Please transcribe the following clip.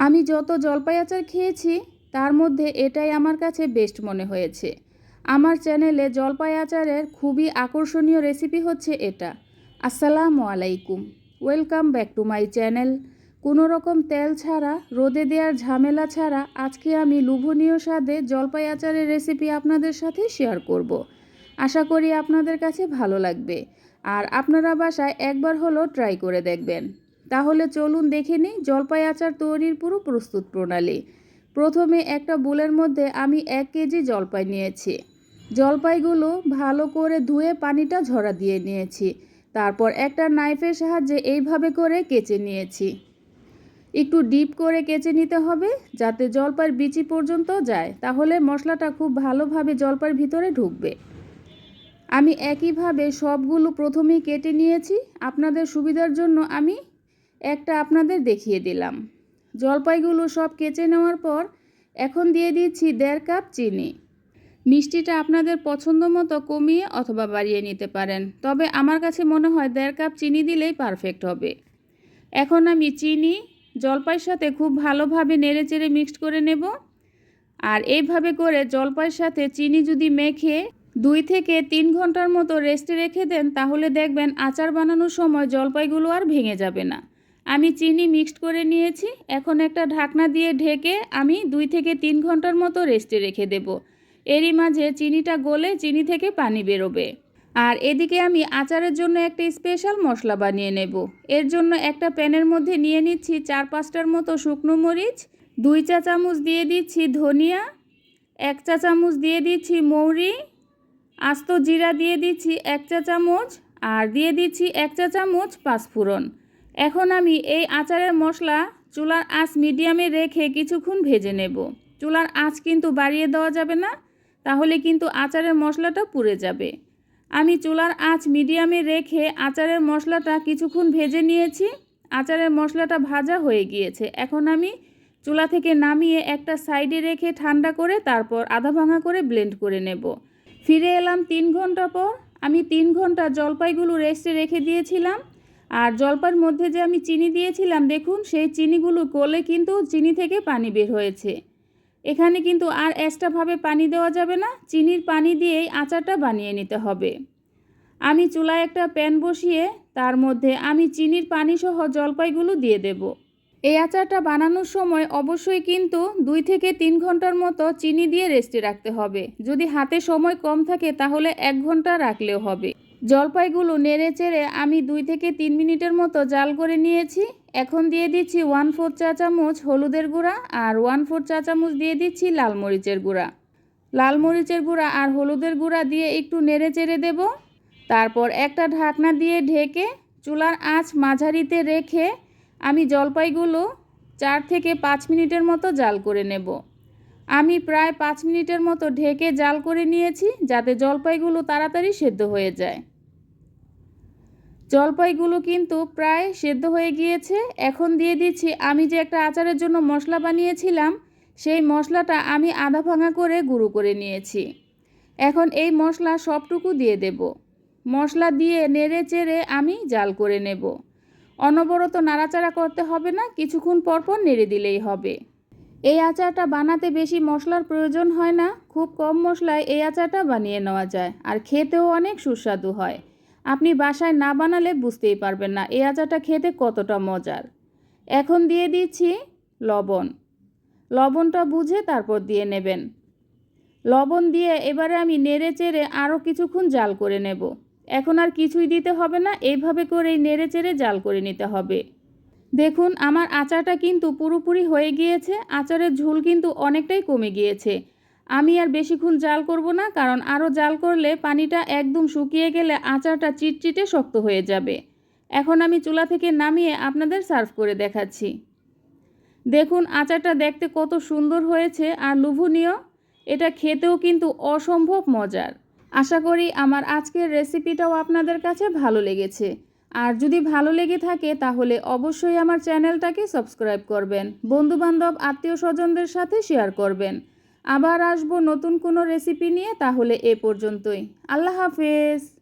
আমি যত জলপাই আচার খেয়েছি, তার মধ্যে এটাই আমার কাছে বেস্ট মনে হয়েছে। আমার চ্যানেলে জলপাই আচারের খুবই আকর্ষণীয় রেসিপি হচ্ছে এটা। আসসালামু আলাইকুম। Welcome back to my channel কোনো রকম তেল ছাড়া, রোদে দেওয়ার ঝামেলা ছাড়া আজকে আমি লুভনীয় স্বাদে জলপাই আচারের রেসিপি আপনাদের সাথে শেয়ার করব। আশা করি আপনাদের কাছে ভালো লাগবে। আর আপনারা বাসায় একবার হলো ট্রাই করে দেখবেন। তাহলে চলুন দেখে নিই জলপাই আচার তৈরির পুরো প্রস্তুত প্রণালী। প্রথমে একটা বুলের মধ্যে আমি এক কেজি জলপাই নিয়েছি। জলপাইগুলো ভালো করে ধুয়ে পানিটা ঝরা দিয়ে নিয়েছি। তারপর একটা নাইফের সাহায্যে এইভাবে করে কেচে নিয়েছি। একটু ডিপ করে কেচে নিতে হবে যাতে জলপাইয়ের বিচি পর্যন্ত যায়, তাহলে মশলাটা খুব ভালোভাবে জলপাইয়ের ভিতরে ঢুকবে। আমি একইভাবে সবগুলো প্রথমেই কেটে নিয়েছি। আপনাদের সুবিধার জন্য আমি একটা আপনাদের দেখিয়ে দিলাম। জলপাইগুলো সব কেচে নেওয়ার পর এখন দিয়ে দিচ্ছি দেড় কাপ চিনি। মিষ্টিটা আপনাদের পছন্দ মতো কমিয়ে অথবা বাড়িয়ে নিতে পারেন, তবে আমার কাছে মনে হয় দেড় কাপ চিনি দিলেই পারফেক্ট হবে। এখন আমি চিনি, জলপাইয়ের সাথে খুব ভালোভাবে নেড়ে চেড়ে মিক্সড করে নেব। আর এইভাবে করে জলপাইয়ের সাথে চিনি যদি মেখে দুই থেকে তিন ঘণ্টার মতো রেস্টে রেখে দেন, তাহলে দেখবেন আচার বানানোর সময় জলপাইগুলো আর ভেঙে যাবে না। আমি চিনি মিক্সড করে নিয়েছি, এখন একটা ঢাকনা দিয়ে ঢেকে আমি দুই থেকে তিন ঘণ্টার মতো রেস্টে রেখে দেব। এরই মাঝে চিনিটা গলে চিনি থেকে পানি বেরোবে। আর এদিকে আমি আচারের জন্য একটা স্পেশাল মশলা বানিয়ে নেব। এর জন্য একটা প্যানের মধ্যে নিয়ে নিচ্ছি চার পাঁচটার মতো শুকনো মরিচ, দুই চা চামচ দিয়ে দিচ্ছি ধনিয়া, এক চা চামচ দিয়ে দিচ্ছি মৌরি, আস্ত জিরা দিয়ে দিচ্ছি এক চা চামচ, আর দিয়ে দিচ্ছি এক চা চামচ পাঁচফোড়ন। এখন আমি এই আচারের মশলা চুলার আঁচ মিডিয়ামে রেখে কিছুক্ষণ ভেজে নেব। চুলার আঁচ কিন্তু বাড়িয়ে দেওয়া যাবে না, তাহলে কিন্তু আচারের মশলাটা পুড়ে যাবে। আমি চুলার আঁচ মিডিয়ামে রেখে আচারের মশলাটা কিছুক্ষণ ভেজে নিয়েছি। আচারের মশলাটা ভাজা হয়ে গিয়েছে। এখন আমি চুলা থেকে নামিয়ে একটা সাইডে রেখে ঠান্ডা করে তারপর আধা ভাঙা করে ব্লেন্ড করে নেব। ফিরে এলাম তিন ঘণ্টা পর। আমি তিন ঘণ্টা জলপাইগুলো রেস্টে রেখে দিয়েছিলাম। আর জলপাইয়ের মধ্যে যে আমি চিনি দিয়েছিলাম, দেখুন, সেই চিনিগুলো গলে কিন্তু চিনি থেকে পানি বের হয়েছে। এখানে কিন্তু আর এক্সট্রাভাবে পানি দেওয়া যাবে না, চিনির পানি দিয়েই আচারটা বানিয়ে নিতে হবে। আমি চুলায় একটা প্যান বসিয়ে তার মধ্যে আমি চিনির পানি সহ জলপাইগুলো দিয়ে দেব। এই আচারটা বানানোর সময় অবশ্যই কিন্তু দুই থেকে তিন ঘণ্টার মতো চিনি দিয়ে রেস্টে রাখতে হবে। যদি হাতে সময় কম থাকে, তাহলে এক ঘণ্টা রাখলেও হবে। জলপাইগুলো নেড়ে চেড়ে আমি দুই থেকে তিন মিনিটের মতো জাল করে নিয়েছি। এখন দিয়ে দিচ্ছি ওয়ান ফোর চা চামচ হলুদের গুঁড়া আর ওয়ান ফোর চা চামচ দিয়ে দিচ্ছি লাল মরিচের গুঁড়া। লাল মরিচের গুঁড়া আর হলুদের গুঁড়া দিয়ে একটু নেড়ে চেড়ে দেব। তারপর একটা ঢাকনা দিয়ে ঢেকে চুলার আঁচ মাঝারিতে রেখে আমি জলপাইগুলো চার থেকে পাঁচ মিনিটের মতো জাল করে নেব। আমি প্রায় পাঁচ মিনিটের মতো ঢেকে জাল করে নিয়েছি যাতে জলপাইগুলো তাড়াতাড়ি সেদ্ধ হয়ে যায়। জলপাইগুলো কিন্তু প্রায় সেদ্ধ হয়ে গিয়েছে। এখন দিয়ে দিচ্ছি, আমি যে একটা আচারের জন্য মশলা বানিয়েছিলাম, সেই মশলাটা আমি আধা ভাঙা করে গুঁড়ো করে নিয়েছি। এখন এই মশলা সবটুকু দিয়ে দেব। মশলা দিয়ে নেড়ে চেড়ে আমি জাল করে নেব। অনবরত নাড়াচাড়া করতে হবে না, কিছুক্ষণ পরপর নেড়ে দিলেই হবে। এই আচারটা বানাতে বেশি মশলার প্রয়োজন হয় না, খুব কম মশলায় এই আচারটা বানিয়ে নেওয়া যায়, আর খেতেও অনেক সুস্বাদু হয়। আপনি বাসায় না বানালে বুঝতেই পারবেন না। এই আচারটা খেতে কতটা মজার। এখন দিয়ে দিচ্ছি লবণ। লবণটা বুঝে তারপর দিয়ে নেবেন। লবণ দিয়ে এবারে আমি নেড়ে চেড়ে আরও কিছুক্ষণ জাল করে নেব। এখন আর কিছুই দিতে হবে না, এইভাবে করেই নেড়ে চেড়ে জাল করে নিতে হবে। দেখুন, আমার আচারটা কিন্তু পুরোপুরি হয়ে গিয়েছে, আচারের ঝোল কিন্তু অনেকটাই কমে গিয়েছে। আমি আর বেশিক্ষণ জাল করব না, কারণ আরও জাল করলে পানিটা একদম শুকিয়ে গেলে আচারটা চিটচিটে শক্ত হয়ে যাবে। এখন আমি চুলা থেকে নামিয়ে আপনাদের সার্ভ করে দেখাচ্ছি। দেখুন, আচারটা দেখতে কত সুন্দর হয়েছে আর লোভনীয়। এটা খেতেও কিন্তু অসম্ভব মজার। আশা করি আমার আজকের রেসিপিটাও আপনাদের কাছে ভালো লেগেছে। আর যদি ভালো লেগে থাকে, তাহলে অবশ্যই আমার চ্যানেলটাকে সাবস্ক্রাইব করবেন, বন্ধুবান্ধব, আত্মীয় স্বজনদের সাথে শেয়ার করবেন। আবার আসব নতুন কোনো রেসিপি নিয়ে তাহলে এ পর্যন্তই। আল্লাহ হাফেজ।